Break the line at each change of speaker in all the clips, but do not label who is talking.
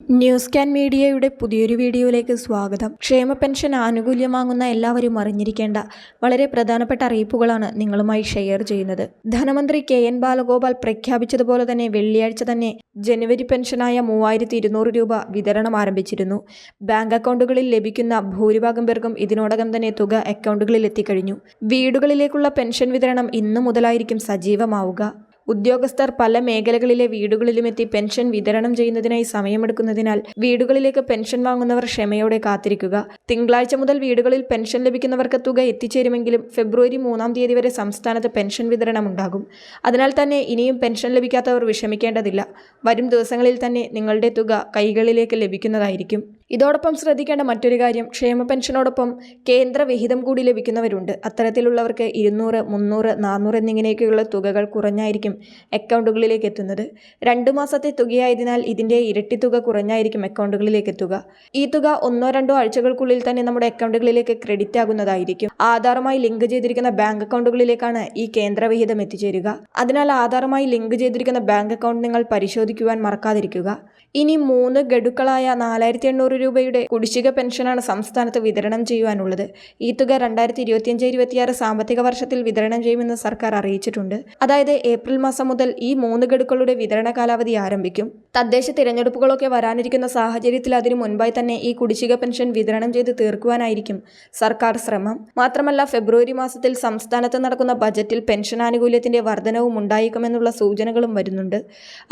News can മീഡിയയുടെ പുതിയൊരു വീഡിയോയിലേക്ക് സ്വാഗതം. ക്ഷേമ പെൻഷൻ ആനുകൂല്യം വാങ്ങുന്ന എല്ലാവരും അറിഞ്ഞിരിക്കേണ്ട വളരെ പ്രധാനപ്പെട്ട അറിയിപ്പുകളാണ് നിങ്ങളുമായി ഷെയർ ചെയ്യുന്നത്. ധനമന്ത്രി കെ എൻ ബാലഗോപാൽ പ്രഖ്യാപിച്ചതുപോലെ തന്നെ വെള്ളിയാഴ്ച തന്നെ ജനുവരി പെൻഷനായ മൂവായിരത്തി രൂപ വിതരണം ആരംഭിച്ചിരുന്നു. ബാങ്ക് അക്കൗണ്ടുകളിൽ ലഭിക്കുന്ന ഭൂരിഭാഗം പേർക്കും ഇതിനോടകം തന്നെ തുക അക്കൗണ്ടുകളിൽ എത്തിക്കഴിഞ്ഞു. വീടുകളിലേക്കുള്ള പെൻഷൻ വിതരണം ഇന്നു മുതലായിരിക്കും സജീവമാവുക. ഉദ്യോഗസ്ഥർ പല മേഖലകളിലെ വീടുകളിലുമെത്തി പെൻഷൻ വിതരണം ചെയ്യുന്നതിനായി സമയമെടുക്കുന്നതിനാൽ വീടുകളിലേക്ക് പെൻഷൻ വാങ്ങുന്നവർ ക്ഷമയോടെ കാത്തിരിക്കുക. തിങ്കളാഴ്ച മുതൽ വീടുകളിൽ പെൻഷൻ ലഭിക്കുന്നവർക്ക് തുക എത്തിച്ചേരുമെങ്കിലും ഫെബ്രുവരി മൂന്നാം തീയതി വരെ സംസ്ഥാനത്ത് പെൻഷൻ വിതരണം ഉണ്ടാകും. അതിനാൽ തന്നെ ഇനിയും പെൻഷൻ ലഭിക്കാത്തവർ വിഷമിക്കേണ്ടതില്ല. വരും ദിവസങ്ങളിൽ തന്നെ നിങ്ങളുടെ തുക കൈകളിലേക്ക് ലഭിക്കുന്നതായിരിക്കും. ഇതോടൊപ്പം ശ്രദ്ധിക്കേണ്ട മറ്റൊരു കാര്യം ക്ഷേമ പെൻഷനോടൊപ്പം കേന്ദ്ര വിഹിതം കൂടി ലഭിക്കുന്നവരുണ്ട്. അത്തരത്തിലുള്ളവർക്ക് ഇരുന്നൂറ് മുന്നൂറ് നാനൂറ് എന്നിങ്ങനെയൊക്കെയുള്ള തുകകൾ കുറഞ്ഞായിരിക്കും അക്കൗണ്ടുകളിലേക്ക് എത്തുന്നത്. രണ്ട് മാസത്തെ തുകയായതിനാൽ ഇതിന്റെ ഇരട്ടി തുക കുറഞ്ഞായിരിക്കും അക്കൗണ്ടുകളിലേക്ക് എത്തുക. ഈ തുക ഒന്നോ രണ്ടോ ആഴ്ചകൾക്കുള്ളിൽ തന്നെ നമ്മുടെ അക്കൗണ്ടുകളിലേക്ക് ക്രെഡിറ്റ് ആകുന്നതായിരിക്കും. ആധാറുമായി ലിങ്ക് ചെയ്തിരിക്കുന്ന ബാങ്ക് അക്കൗണ്ടുകളിലേക്കാണ് ഈ കേന്ദ്ര വിഹിതം എത്തിച്ചേരുക. അതിനാൽ ആധാറുമായി ലിങ്ക് ചെയ്തിരിക്കുന്ന ബാങ്ക് അക്കൗണ്ട് നിങ്ങൾ പരിശോധിക്കുവാൻ മറക്കാതിരിക്കുക. ഇനി മൂന്ന് ഗഡുക്കളായ നാലായിരത്തി എണ്ണൂറ് രൂപയുടെ കുടിശ്ശിക പെൻഷനാണ് സംസ്ഥാനത്ത് വിതരണം ചെയ്യുവാനുള്ളത്. ഈ തുക രണ്ടായിരത്തി ഇരുപത്തിയഞ്ച് ഇരുപത്തിയാറ് സാമ്പത്തിക വർഷത്തിൽ വിതരണം ചെയ്യുമെന്ന് സർക്കാർ അറിയിച്ചിട്ടുണ്ട്. അതായത് ഏപ്രിൽ മാസം മുതൽ ഈ മൂന്ന് ഗഡുക്കളുടെ വിതരണ കാലാവധി ആരംഭിക്കും. തദ്ദേശ തിരഞ്ഞെടുപ്പുകളൊക്കെ വരാനിരിക്കുന്ന സാഹചര്യത്തിൽ അതിനു മുൻപായി തന്നെ ഈ കുടിശ്ശിക പെൻഷൻ വിതരണം ചെയ്ത് തീർക്കുവാനായിരിക്കും സർക്കാർ ശ്രമം. മാത്രമല്ല ഫെബ്രുവരി മാസത്തിൽ സംസ്ഥാനത്ത് നടക്കുന്ന ബജറ്റിൽ പെൻഷൻ ആനുകൂല്യത്തിന്റെ വർധനവും ഉണ്ടായേക്കുമെന്നുള്ള സൂചനകളും വരുന്നുണ്ട്.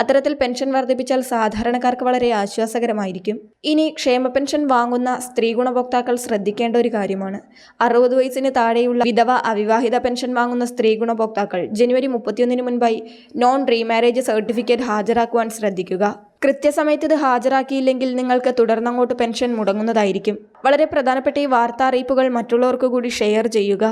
അത്തരത്തിൽ പെൻഷൻ വർദ്ധിപ്പിച്ചാൽ സാധാരണക്കാർക്ക് വളരെ ആശ്വാസകരമായിരിക്കും. ഇനി ക്ഷേമ പെൻഷൻ വാങ്ങുന്ന സ്ത്രീ ഗുണഭോക്താക്കൾ ശ്രദ്ധിക്കേണ്ട ഒരു കാര്യമാണ്. അറുപത് വയസ്സിന് താഴെയുള്ള വിധവ അവിവാഹിത പെൻഷൻ വാങ്ങുന്ന സ്ത്രീ ഗുണഭോക്താക്കൾ ജനുവരി മുപ്പത്തിയൊന്നിന് മുൻപായി നോൺ റീമാരേജ് സർട്ടിഫിക്കറ്റ് ഹാജരാക്കുവാൻ ശ്രദ്ധിക്കുക. കൃത്യസമയത്ത് ഇത് ഹാജരാക്കിയില്ലെങ്കിൽ നിങ്ങൾക്ക് തുടർന്നങ്ങോട്ട് പെൻഷൻ മുടങ്ങുന്നതായിരിക്കും. വളരെ പ്രധാനപ്പെട്ട ഈ വാർത്താ അറിയിപ്പുകൾ മറ്റുള്ളവർക്ക് കൂടി ഷെയർ ചെയ്യുക.